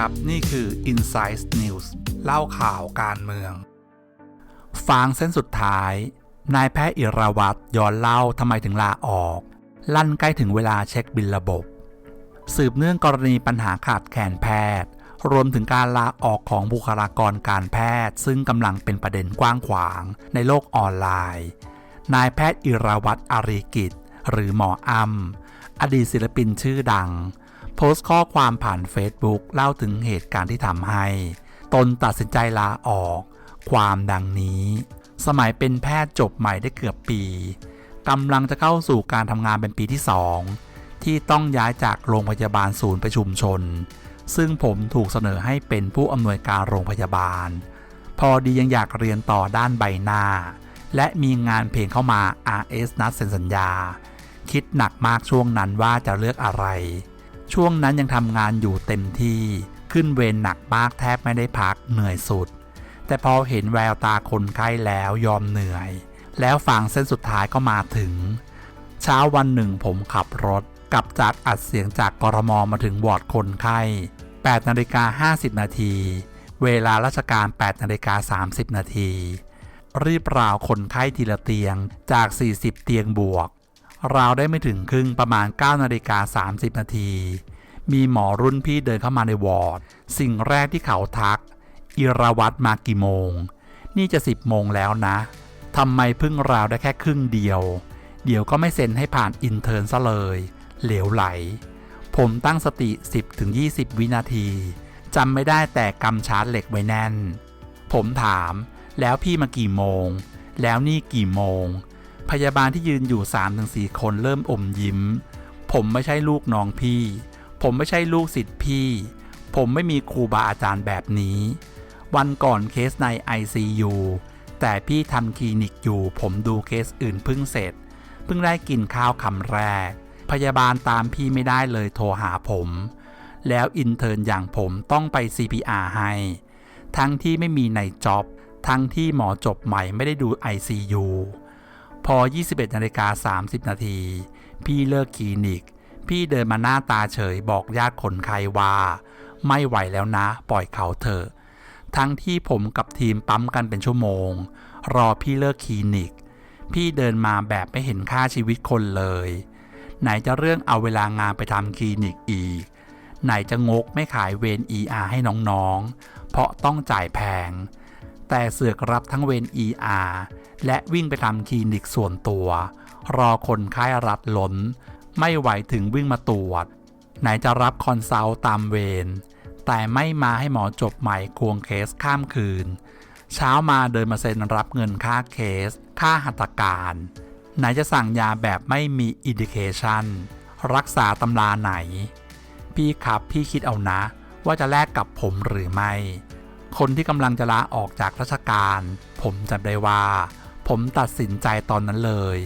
ครับ นี่คือ Inside News เล่าข่าวการเมือง ฟางเส้นสุดท้าย นายแพทย์อิราวัตรย้อนเล่าทำไมถึงลาออก ลั่นใกล้ถึงเวลาเช็คบินระบบ สืบเนื่องกรณีปัญหาขาดแคลนแพทย์ รวมถึงการลาออกของบุคลากรการแพทย์ ซึ่งกำลังเป็นประเด็นกว้างขวางในโลกออนไลน์ นายแพทย์อิราวัตรอารีกิจ หรือหมออัมอดีตศิลปินชื่อดัง โพสต์ข้อความผ่าน Facebook เล่าถึงเหตุการณ์ที่ทำให้ ตนตัดสินใจลาออก ความดังนี้ สมัยเป็นแพทย์จบใหม่ได้เกือบปีกำลังจะเข้าสู่การทำงานเป็นปีที่สองที่ต้องย้ายจากโรงพยาบาลศูนย์ประชุมชน ซึ่งผมถูกเสนอให้เป็นผู้อำนวยการโรงพยาบาล พอดียังอยากเรียนต่อด้านใบหน้า และมีงานเพลงเข้ามา RS นัดเซ็นสัญญา คิดหนักมากช่วงนั้นว่าจะเลือกอะไร ช่วงนั้นยังทำงานอยู่เต็มที่ ขึ้นเวรหนักมากแทบไม่ได้พักเหนื่อยสุด แต่พอเห็นแววตาคนไข้แล้วยอมเหนื่อย แล้วฟังเส้นสุดท้ายก็มาถึง เช้าวันหนึ่งผมขับรถ กลับจากอัดเสียงจากกรมมาถึงวอร์ดคนไข้8นาฬิกา50 นาที เวลาราชการ8นาฬิกา30 นาที รีบราวคนไข้ทีละเตียงจาก 40 เตียงบวก ราวได้ไม่ถึงครึ่งประมาณ 9 นาฬิกา 30 นาที มีหมอรุ่นพี่เดินเข้ามาในวอร์ด สิ่งแรกที่เขาทัก อิราวัตรมากี่โมง นี่จะ 10 โมงแล้วนะทำไมเพิ่งราวได้แค่ครึ่งเดียว เดี๋ยวก็ไม่เซ็นให้ผ่านอินเทอร์นซะเลย เหลวไหล ผมตั้งสติ 10-20 วินาทีจำไม่ได้แต่กำชาร์จเหล็กไว้แน่น ผมถาม แล้วพี่มากี่โมง แล้วนี่กี่โมง พยาบาลที่ยืนอยู่ 3-4 คนเริ่มอมยิ้ม ผมไม่ใช่ลูกน้องพี่ ผมไม่ใช่ลูกศิษย์พี่ ผมไม่มีครูบาอาจารย์แบบนี้ วันก่อนเคสใน ICU แต่พี่ทำคลินิกอยู่ ผมดูเคสอื่นเพิ่งเสร็จ เพิ่งได้กินข้าวคำแรก พยาบาลตามพี่ไม่ได้เลยโทรหาผม แล้วอินเทอร์นอย่างผมต้องไป CPR ให้ ทั้งที่ไม่มีในจ็อบ ทั้งที่หมอจบใหม่ไม่ได้ดู ICU พอ 21นาฬิกา30 นาที พี่เลิกคลินิก พี่เดินมาหน้าตาเฉยบอกญาติคนไข้ว่า ไม่ไหวแล้วนะ ปล่อยเขาเถอะ ทั้งที่ผมกับทีมปั๊มกันเป็นชั่วโมง รอพี่เลิกคลินิก พี่เดินมาแบบไม่เห็นค่าชีวิตคนเลย ไหนจะเรื่องเอาเวลางานไปทำคลินิกอีก ไหนจะงกไม่ขายเวร ER ให้น้องๆ เพราะต้องจ่ายแพง แต่เสือกรับทั้งเวร ER และวิ่งไปทำคลินิกส่วนตัว รอคนไข้รัดล้น ไม่ไหวถึงวิ่งมาตรวจ ไหนจะรับคอนซัลท์ตามเวรแต่ไม่มาให้หมอจบใหม่ควงเคสข้ามคืน เช้ามาเดินมาเซ็นรับเงินค่าเคส ค่าหัตถการ ไหนจะสั่งยาแบบไม่มีอินดิเคชันรักษาตำราไหน พี่ครับพี่คิดเอานะ ว่าจะแลกกับผมหรือไม่ คนที่กำลังจะลาออกจากราชการ ผมจำได้ว่า ผมตัดสินใจตอนนั้นเลย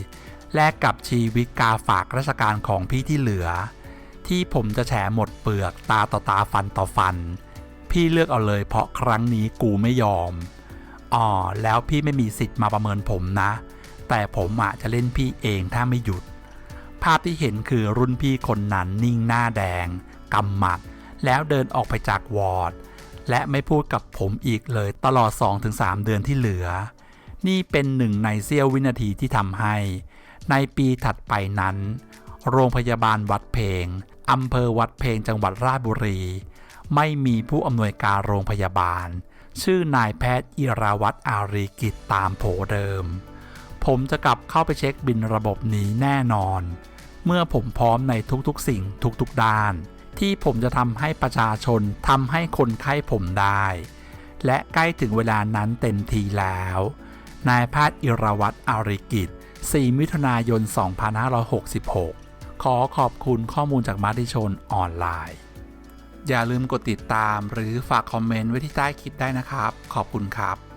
แลกกับชีวิตกาฝากราชการของพี่ที่เหลือ ที่ผมจะแฉหมดเปลือกตาต่อตาฟันต่อฟัน พี่เลือกเอาเลยเพราะครั้งนี้กูไม่ยอมอ๋อแล้วพี่ไม่มีสิทธิ์มาประเมินผมนะ แต่ผมอาจจะเล่นพี่เองถ้าไม่หยุด ภาพที่เห็นคือรุ่นพี่คนนั้นนิ่งหน้าแดงกำหมัด แล้วเดินออกไปจากวอร์ด และไม่พูดกับผมอีกเลยตลอด 2-3 เดือนที่เหลือ นี่เป็นหนึ่งในเสี้ยววินาทีที่ทำให้ ในปีถัดไปนั้น โรงพยาบาลวัดเพงอำเภอวัดเพงจังหวัดราชบุรี ไม่มีผู้อำนวยการโรงพยาบาล ชื่อนายแพทย์อิราวัตรอารีกิจตามโผเดิม ผมจะกลับเข้าไปเช็คบินระบบนี้แน่นอน เมื่อผมพร้อมในทุกๆสิ่งทุกๆด้าน ที่ผมจะทำให้ประชาชนทำให้คนไข้ผมได้ และใกล้ถึงเวลานั้นเต็มทีแล้ว นายแพทย์อิรวัตรอาริกิจ 4 มิถุนายน 2566 ขอขอบคุณข้อมูลจากมาติชนออนไลน์ อย่าลืมกดติดตามหรือฝากคอมเมนต์ไว้ที่ใต้คลิปได้นะครับ ขอบคุณครับ